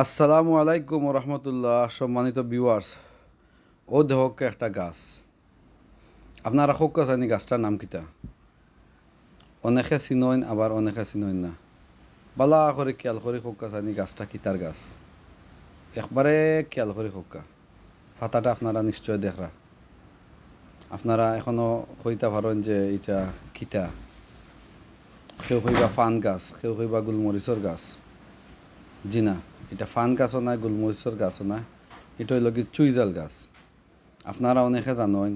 আসসালামু আলাইকুম রহমতুল্লাহ সম্মানিত ভিউয়ার্স ও দেহক একটা গাছ। আপনারা হোক জানি গাছটার নাম কিতা অনেকে চিনইন, আবার অনেকে চিনইন না। বালা করে খেয়াল করে হোক জানি গাছটা কিতার গাছ। একবারে খেয়াল করে হোক ফাতাটা আপনারা নিশ্চয় দেখরা। আপনারা এখনও কইতা পারেন যে এটা কিতা কেউ কইবা ফান গাছ, কেউ কইবা গুলমরিচর গাছ। জি না, এটা ফান গাছও নাই, গোলমরিচর গাছও নাই, এটা হইল কি চুইজাল গাছ। আপনারা অনেকে জানেন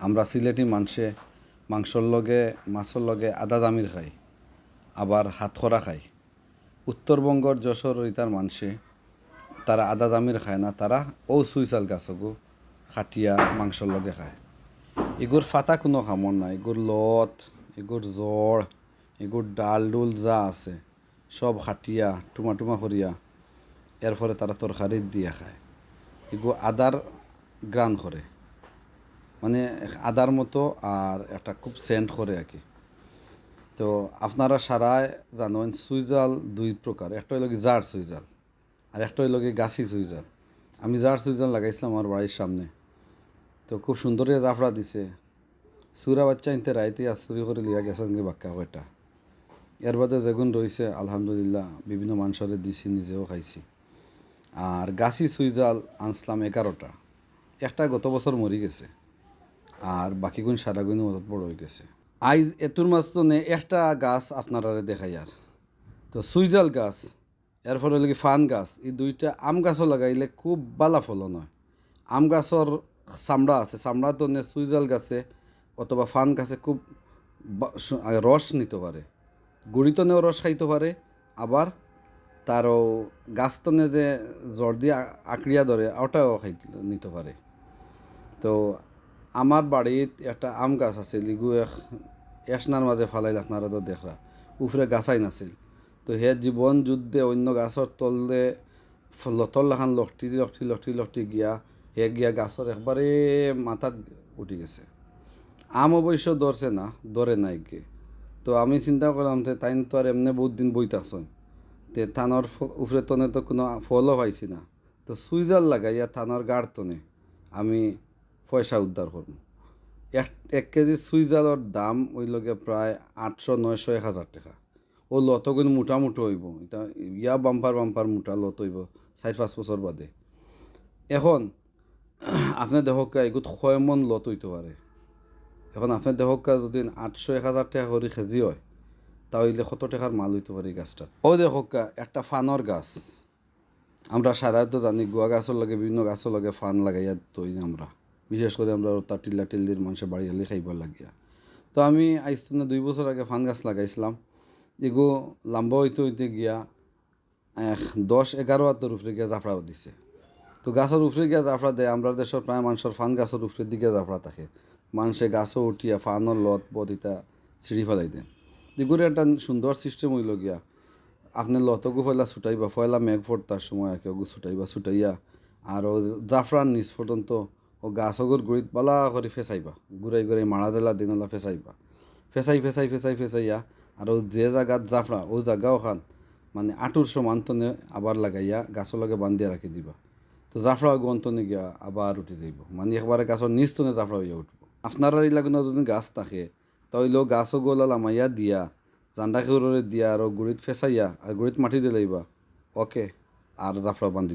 আমরা সিলেটি মানুষে মাংসর লগে, মাছর লগে আদা জামির খাই, আবার হাতখরা খাই। উত্তরবঙ্গর যশোর ইতার মানুষে তারা আদা জামির খায় না, তারা ও চুইজাল গাছকো খাটিয়া মাংসর লগে খায়। এগুর ফাতা কোনো খামর নাই, এগুর লত এগুর জ্বর এগুর ডাল ডুল যা আছে। সব খাটিয়া টুমা টুমা করিয়া এর ফলে তারা তরকারি দিয়ে খায়। এগু আদার গ্রান করে। মানে আদার মতো আর একটা খুব সেন্ট করে আর কি। তো আপনারা সারায় জানেন সুইজাল দুই প্রকার। একটা হইল জার সুইজাল আর একটা হইল গাছি সুইজাল। আমি জার সুইজাল লাগাইছিলাম আমার বাড়ির সামনে। তো খুব সুন্দর জাফরা দিছে। সুরা বাচ্চা ইনতে রাইতে আশ্চর্য করে লিয়া গেছেন বাক্কা কয়টা। এর বাদে যেগুন রয়েছে আলহামদুলিল্লাহ, বিভিন্ন মানুষরে দিছি, নিজেও খাইছি। আর গাছি সুইজাল আনসলাম এগারোটা। একটা গত বছর মরি গেছে। আর বাকিগুণ সারাগুণ মদত বড় হয়ে গেছে। আইজ এতুর মাঝতনে একটা গাছ আপনারা দেখাই আর। তো সুইজাল গাছ, এর ফলে হলো কি ফান গাছ, এই দুইটা আম গাছও লাগাইলে খুব বালা ফলন হয়। আম গাছর চামড়া আছে, চামড়া তো সুইজাল গাছে অথবা ফান গাছে খুব রস নিতে পারে। গুড়িতনেও রস খাইতে পারে, আবার তারও গাছতনে যে জ্বর দিয়ে আঁকড়িয়া ধরে, ওটাও খাইতে নিতে পারে। তো আমার বাড়িত একটা আম গাছ আছে, লিগু এসনার মাঝে ফালাইল আপনারা তো দেখরা, উফরে গাছাই নাছিল। তো হে জীবন যুদ্ধে অন্য গাছর তললে লতল লাখান লখটি লখটি লখটি লখটি গিয়া, হে গিয়া গাছর একবারে মাথাত উঠি গেছে। আম অবশ্য ধরছে না ধরে নাই গে। তো আমি চিন্তা করলাম যে তাইন তো আর এমনি বহুত দিন বইতাছন তে থানর উপরে তনে তো কোনো ফলও পাইছি না। তো সুইজার লাগাইয়া থানর গাঢ় তনে আমি পয়সা উদ্ধার করব এক এক কেজি সুইজালর দাম ওই লগে প্রায় আটশো নয়শো, এক হাজার টাকা। ও লত কিন্তু মোটা মুটো হইব। এটা ইয়া বাম্পার বাম্পার মোটা লত হইব চার পাঁচ বছর বাদে। এখন, আপনি দেখক এগুত ছয় মন লত হইতে পারে এখন আপনার দেখক যদি আটশো এক হাজার টাকা করে কেজি হয়, তাহলে কত টাকার মাল হইতে পারে গাছটা ও দেখক একটা ফানর গাছ। আমরা সারা তো জানি গুয়া গাছের লাগে, বিভিন্ন গাছের লাগে ফান লাগাইয়া তৈরি আমরা। বিশেষ করে আমরা তার টিল্লা টিল্লির মানুষের বাড়ি হলে খাইবার লাগিয়া। তো আমি আইসনে দুই বছর আগে ফান গাছ লাগাইছিলাম। এগো লাম্বা হইতে হইতে গিয়া দশ এগারো হাতের উপরে গিয়া জাফরা দিছে। তো গাছের উপরে গিয়া জাফরা দেয়, আমরা দেশের প্রায় মানুষের ফান গাছের উপরের দিকে জাফরা থাকে। মানুষে গাছও উঠিয়া ফানর লত বদ ইটা ছিঁড়ি দেন এগুলো একটা সুন্দর সিস্টেম হইল গিয়া। আপনি লতগু ফয়লা ছুটাইবা, ফয়লা মেঘ ফোরতার সময় একে ওগু ছুটাইবা, ছুটাইয়া আর ও জাফরান নিচ পর্যন্ত ও গাছগর গুড়িত বালা করে ফেসাইবা ঘুরাই ঘুরাই মারা জেলা দিনলা ফেসাইবা। ফেসাই ফেসাই ফেসাই, ফেসাইয়া আর ও যে জায়গাত জাফরা, ও জায়গাও খান মানে আটুর সমান তনে আবার লাগাইয়া গাছর লগে বান্ধিয়া রাখি দিবা। তো জাফরা গন্তনে গিয়া আবার উঠে যাইব। মানে একবারে গাছর নিচ জাফরা হইয়া উঠবো। আপনাৰ এইগুণত যদি গাছ থাকে তই লওঁ গাছো গ'ল আৰু আমাৰ ইয়াত দিয়া জান্দাখৰৰে দিয়া আৰু গুৰিত ফেঁচাই দিয়া আৰু গুৰিত মাটি দিলে অ'কে আৰু এটা বান্ধি